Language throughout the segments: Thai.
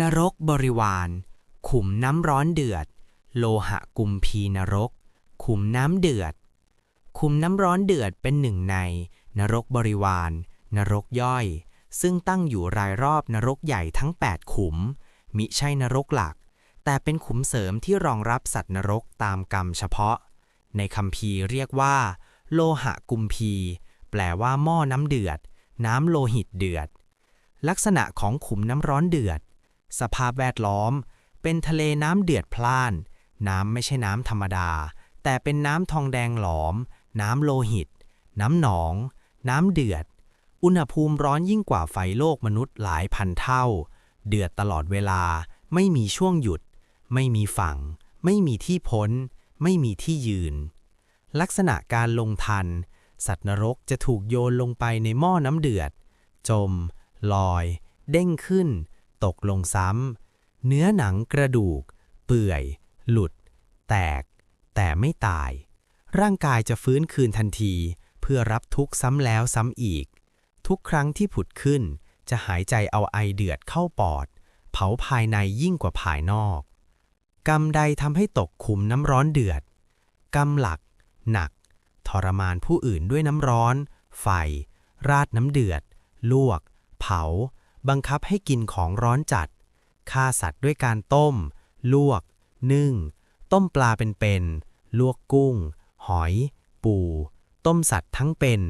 นรกบริวาร ขุมน้ำร้อนเดือด โลหะกุมพีนรก ขุมน้ำเดือด ขุมน้ำร้อนเดือดเป็นหนึ่งใน นรกบริวาร นรกย่อย ซึ่งตั้งอยู่รายรอบนรกใหญ่ทั้ง 8 ขุม มิใช่นรกหลัก แต่เป็นขุมเสริมที่รองรับสัตว์นรกตามกรรมเฉพาะ ในคำพีเรียกว่า โลหะกุมพี แปลว่าหม้อน้ำเดือด น้ำโลหิตเดือด ลักษณะของขุมน้ำร้อนเดือด สภาพแวดล้อม เป็นทะเลน้ำเดือดพล่าน น้ำไม่ใช่น้ำธรรมดา แต่เป็นน้ำทองแดงหลอม น้ำโลหิต น้ำหนอง น้ำเดือด อุณหภูมิร้อนยิ่งกว่าไฟโลกมนุษย์หลายพันเท่า เดือดตลอดเวลา ไม่มีช่วงหยุด ไม่มีฝั่ง ไม่มีที่พ้น ไม่มีที่ยืน ลักษณะการลงทัน สัตว์นรกจะถูกโยนลงไปในหม้อน้ำเดือด จม ลอย เด้งขึ้น ตกลงซ้ำ เนื้อหนังกระดูก เปื่อย หลุด แตก แต่ไม่ตาย ร่างกายจะฟื้นคืนทันที เพื่อรับทุกซ้ำแล้วซ้ำอีก ทุกครั้งที่ผุดขึ้น จะหายใจเอาไอเดือดเข้าปอด เผาภายในยิ่งกว่าภายนอก กรรมใดทำให้ตกขุมน้ำร้อนเดือด กรรมหลัก หนัก ทรมานผู้อื่นด้วยน้ำร้อน ไฟ ราดน้ำเดือด ลวก เผา บังคับให้กินของร้อนจัด ฆ่าสัตว์ด้วยการต้ม ลวก นึ่ง ต้มปลาเป็นๆ ลวกกุ้ง หอย ปู ต้มสัตว์ทั้งเป็น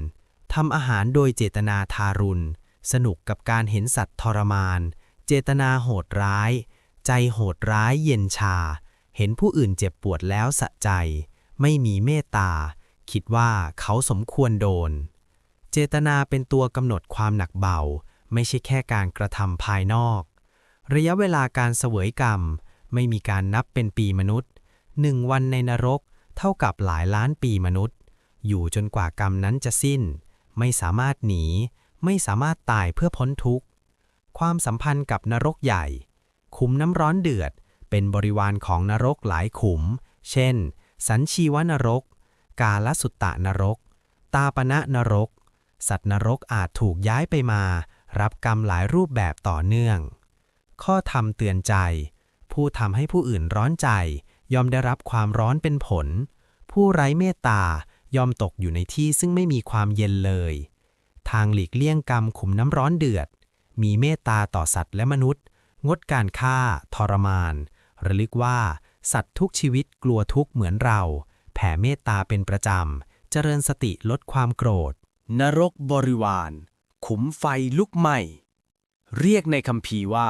ทำอาหารโดยเจตนาทารุณ สนุกกับการเห็นสัตว์ทรมาน เจตนาโหดร้าย ใจโหดร้ายเย็นชา เห็นผู้อื่นเจ็บปวดแล้วสะใจ ไม่มีเมตตา คิดว่าเขาสมควรโดน เจตนาเป็นตัวกำหนดความหนักเบา ไม่ใช่แค่การกระทำภายนอก ระยะเวลาการเสวยกรรม ไม่มีการนับเป็นปีมนุษย์หนึ่งวันในนรก เท่ากับหลายล้านปีมนุษย์ อยู่จนกว่ากรรมนั้นจะสิ้น ไม่สามารถหนี ไม่สามารถตายเพื่อพ้นทุกข์ ความสัมพันธ์กับนรกใหญ่ ขุมน้ำร้อนเดือด เป็นบริวารของนรกหลายขุม เช่น สันชีวนรก กาลสุตตะนรก ตาปณะนรก สัตว์นรกอาจถูกย้ายไปมา รับกรรมหลายรูปแบบต่อเนื่อง ข้อธรรมเตือนใจ ผู้ทำให้ผู้อื่นร้อนใจ ยอมได้รับความร้อนเป็นผล ผู้ไร้เมตตายอมตกอยู่ในที่ซึ่งไม่มีความเย็นเลย ทางหลีกเลี่ยงกรรมขุมน้ำร้อนเดือด มีเมตตาต่อสัตว์และมนุษย์ งดการฆ่า ทรมาน ระลึกว่า สัตว์ทุกชีวิตกลัวทุกข์เหมือนเรา แผ่เมตตาเป็นประจำ เจริญสติลดความโกรธ นรกบริวาร ขุมไฟลุกไหม้ เรียกในคำพีว่า